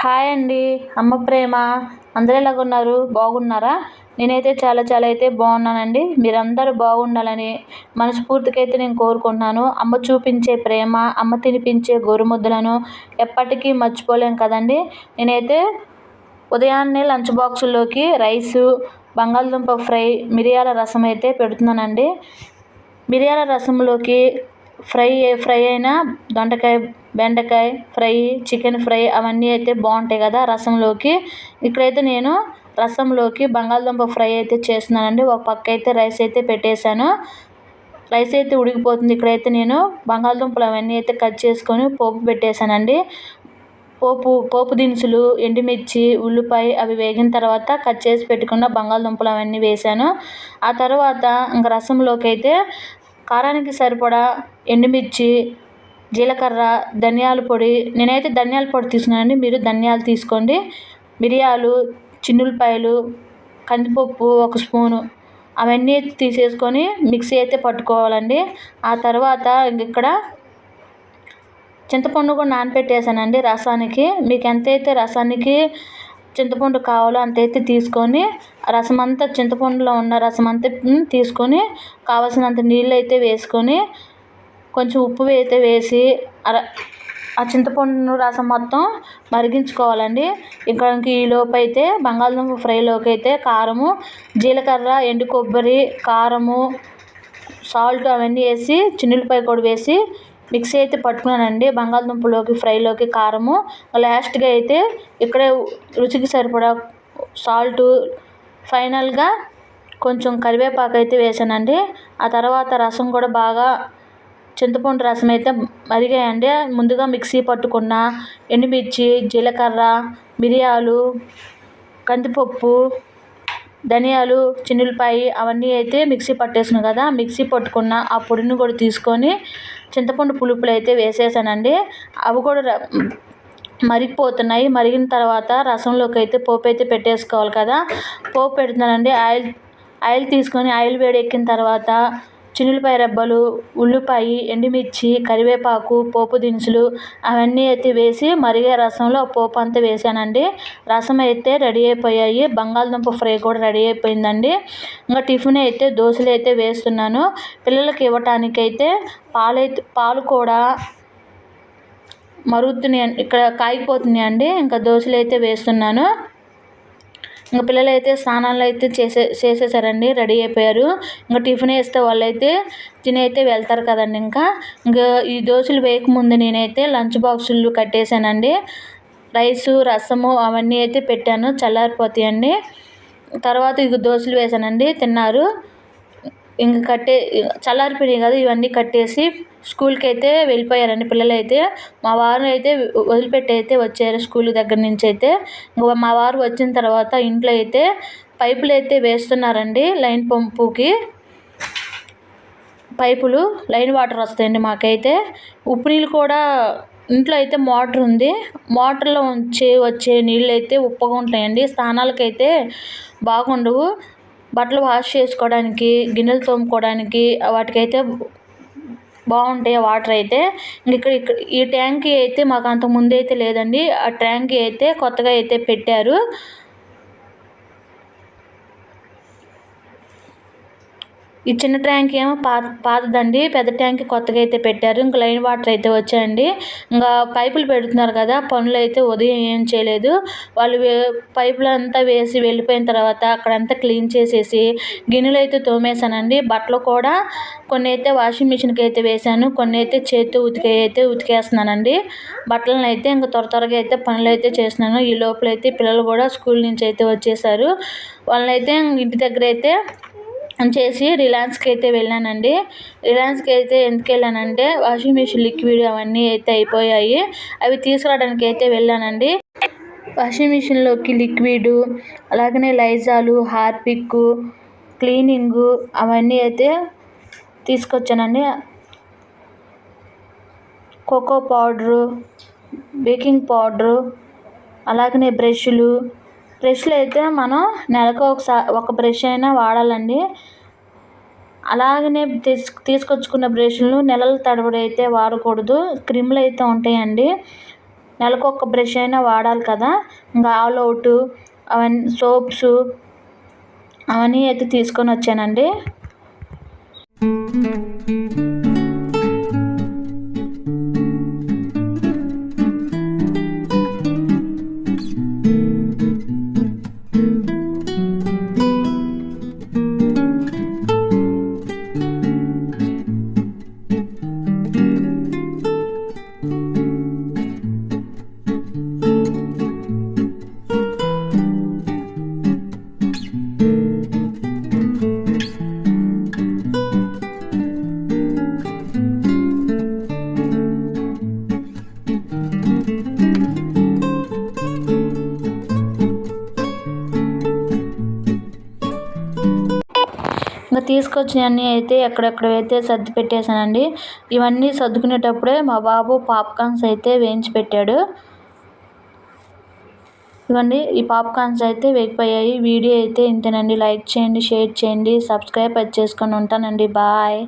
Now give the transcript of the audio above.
Hi అండి. అమ్మ ప్రేమ. అందరూ ఎలాగున్నారు? బాగున్నారా? నేనైతే చాలా చాలా అయితే బాగున్నానండి. మీరందరూ బాగుండాలని మనస్ఫూర్తిగా అయితే నేను కోరుకుంటున్నాను. అమ్మ చూపించే ప్రేమ అమ్మ తినిపించే గోరుముద్దలను ఎప్పటికీ మర్చిపోలేం కదండి. నేనైతే ఉదయాన్నే లంచ్ బాక్సుల్లోకి రైసు బంగాళదుంప ఫ్రై మిరియాల రసం అయితే పెడుతున్నానండి. మిరియాల రసంలోకి ఫ్రై ఫ్రై అయినా దొండకాయ బెండకాయ ఫ్రై చికెన్ ఫ్రై అవన్నీ అయితే బాగుంటాయి కదా రసంలోకి. ఇక్కడైతే నేను రసంలోకి బంగాళదుంప ఫ్రై అయితే చేస్తున్నానండి. ఒక పక్క అయితే రైస్ అయితే పెట్టేశాను. రైస్ అయితే ఉడికిపోతుంది. ఇక్కడైతే నేను బంగాళదుంపలు అవన్నీ అయితే కట్ చేసుకొని పోపు పెట్టేశానండి. పోపు పోపు దినుసులు ఎండుమిర్చి ఉల్లిపాయ అవి వేగిన తర్వాత కట్ చేసి పెట్టుకున్న బంగాళదుంపలు అవన్నీ వేసాను ఆ తర్వాత ఇంకా రసంలోకి అయితే కారానికి సరిపడా ఎండుమిర్చి జీలకర్ర ధనియాల పొడి. నేనైతే ధనియాల పొడి తీసుకున్నానండి. మీరు ధనియాలు తీసుకోండి. మిరియాలు చిన్నులపాయలు కందిపప్పు ఒక స్పూను. అవన్నీ తీసేసుకొని మిక్సీ అయితే పట్టుకోవాలండి. ఆ తర్వాత ఇక్కడ చింతపండు కూడా నానపెట్టేసానండి రసానికి. మీకు ఎంతైతే రసానికి చింతపండు కావాలో అంత అయితే తీసుకొని రసం అంతా చింతపండులో ఉన్న రసం అంతా తీసుకొని కావాల్సినంత నీళ్ళు అయితే వేసుకొని కొంచెం ఉప్పు అయితే వేసి ఆ చింతపండు రసం మొత్తం మరిగించుకోవాలండి. ఇంకా ఈలోపు అయితే బంగాళదుంప ఫ్రైలోకి అయితే కారము జీలకర్ర ఎండు కొబ్బరి కారము సాల్ట్ అవన్నీ వేసి చిన్నులపాయ కూడా వేసి మిక్సీ అయితే పట్టుకున్నానండి. బంగాళదుంపలోకి ఫ్రైలోకి కారము. లాస్ట్గా అయితే ఇక్కడే రుచికి సరిపడా సాల్ట్. ఫైనల్గా కొంచెం కరివేపాకు అయితే వేసానండి. ఆ తర్వాత రసం కూడా బాగా చింతపండు రసం అయితే మరిగాయండి. ముందుగా మిక్సీ పట్టుకున్న ఎండుమిర్చి జీలకర్ర మిరియాలు కందిపప్పు ధనియాలు చిన్నులపాయి అవన్నీ అయితే మిక్సీ పట్టేసాను కదా మిక్సీ పట్టుకున్న ఆ పొడిని కూడా తీసుకొని చింతపండు పులుపులు అయితే వేసేసానండి. అవి కూడా మరిగిపోతున్నాయి. మరిగిన తర్వాత రసంలోకి అయితే పోపు అయితే పెట్టేసుకోవాలి కదా. పోపు పెడుతున్నానండి. ఆయిల్ ఆయిల్ తీసుకొని ఆయిల్ వేడెక్కిన తర్వాత చిన్నులపాయ రెబ్బలు ఉల్లిపాయ ఎండుమిర్చి కరివేపాకు పోపు దినుసులు అవన్నీ అయితే వేసి మరిగే రసంలో పోపు అంతా వేసానండి. రసం అయితే రెడీ అయిపోయాయి. బంగాళదుంప ఫ్రై కూడా రెడీ అయిపోయిందండి. ఇంకా టిఫిన్ అయితే దోశలు అయితే వేస్తున్నాను. పిల్లలకి ఇవ్వటానికి అయితే పాలు పాలు కూడా మరుగుతున్నాయి ఇక్కడ కాగిపోతున్నాయి అండి. ఇంకా దోశలు అయితే వేస్తున్నాను. ఇంకా పిల్లలు అయితే స్నానాలు అయితే చేసే చేసేసారండి రెడీ అయిపోయారు. ఇంకా టిఫిన్ వేస్తే వాళ్ళు అయితే తిని అయితే వెళ్తారు కదండి ఇంకా. ఇంకా ఈ దోశలు వేయకముందు నేనైతే లంచ్ బాక్సులు కట్టేశానండి. రైసు రసము అవన్నీ అయితే పెట్టాను చల్లారిపోతాయండి. తర్వాత ఇక దోశలు వేసానండి తిన్నారు. ఇంక కట్టే చల్లారిపోయినాయి కదా ఇవన్నీ కట్టేసి స్కూల్కి అయితే వెళ్ళిపోయారండి పిల్లలు అయితే మా వారు అయితే వదిలిపెట్టి అయితే వచ్చారు స్కూల్ దగ్గర నుంచి అయితే మా వారు వచ్చిన తర్వాత ఇంట్లో అయితే పైపులు అయితే వేస్తున్నారండి లైన్ పంపుకి. పైపులు లైన్ వాటర్ వస్తాయండి మాకైతే. ఉప్పు నీళ్ళు కూడా ఇంట్లో అయితే మోటార్ ఉంది. మోటార్లో ఉంచి వచ్చే నీళ్ళు అయితే ఉప్పగా ఉంటాయండి. స్నానాలకైతే బాగుండవు. బట్టలు వాష్ చేసుకోవడానికి గిన్నెలు తోముకోవడానికి వాటికైతే బాగుంటాయి వాటర్ అయితే. ఇక్కడ ఇక్కడ ఈ ట్యాంక్ అయితే మాకు అంత ముందు అయితే లేదండి. ఆ ట్యాంక్ అయితే కొత్తగా అయితే పెట్టారు. ఈ చిన్న ట్యాంక్ ఏమో పాత పాతదండి. పెద్ద ట్యాంక్ కొత్తగా అయితే పెట్టారు. ఇంకా లైన్ వాటర్ అయితే వచ్చాయండి. ఇంకా పైపులు పెడుతున్నారు కదా పనులు అయితే ఉదయం ఏం చేయలేదు. వాళ్ళు పైపులు అంతా వేసి వెళ్ళిపోయిన తర్వాత అక్కడంతా క్లీన్ చేసేసి గిన్నెలు అయితే తోమేశానండి. బట్టలు కూడా కొన్ని అయితే వాషింగ్ మిషన్కి అయితే వేసాను కొన్ని అయితే చేతితో ఉతికే అయితే ఉతికేస్తున్నానండి. బట్టలను అయితే ఇంకా త్వర త్వరగా అయితే పనులు అయితే చేస్తున్నాను. ఈ లోపల అయితే పిల్లలు కూడా స్కూల్ నుంచి అయితే వచ్చేసారు. వాళ్ళనైతే ఇంటి దగ్గర అయితే చేసి రిలయన్స్కి అయితే వెళ్ళానండి. రిలయన్స్కి అయితే ఎందుకు వెళ్ళానంటే వాషింగ్ మిషన్ లిక్విడ్ అవన్నీ అయితే అయిపోయాయి. అవి తీసుకురావడానికి అయితే వెళ్ళానండి. వాషింగ్ మిషన్లోకి లిక్విడ్ అలాగనే లైజాలు హార్పిక్ క్లీనింగు అవన్నీ అయితే తీసుకొచ్చానండి. కోకో పౌడరు బేకింగ్ పౌడరు అలాగనే బ్రష్లు బ్రష్లు అయితే మనం నెలకు ఒకసారి ఒక బ్రష్ అయినా వాడాలండి. అలాగనే తీసు తీసుకొచ్చుకున్న బ్రష్లను నెలల తడబడి అయితే వాడకూడదు. క్రిములు అయితే ఉంటాయండి. నెలకు ఒక బ్రష్ అయినా వాడాలి కదా. ఇంకా ఆల్ అవుట్ అవన్నీ సోప్స్ అవన్నీ అయితే తీసుకొని వచ్చానండి. ఇంకా తీసుకొచ్చినవన్నీ అయితే ఎక్కడెక్కడైతే సర్ది పెట్టేశానండి ఇవన్నీ సర్దుకునేటప్పుడే మా బాబు పాప్కార్న్స్ అయితే వేయించి పెట్టాడు. ఇవ్వండి ఈ పాప్కార్న్స్ అయితే వేగిపోయాయి. వీడియో అయితే ఇంతేనండి. లైక్ చేయండి షేర్ చేయండి సబ్స్క్రైబ్ అది చేసుకొని ఉంటానండి. బాయ్.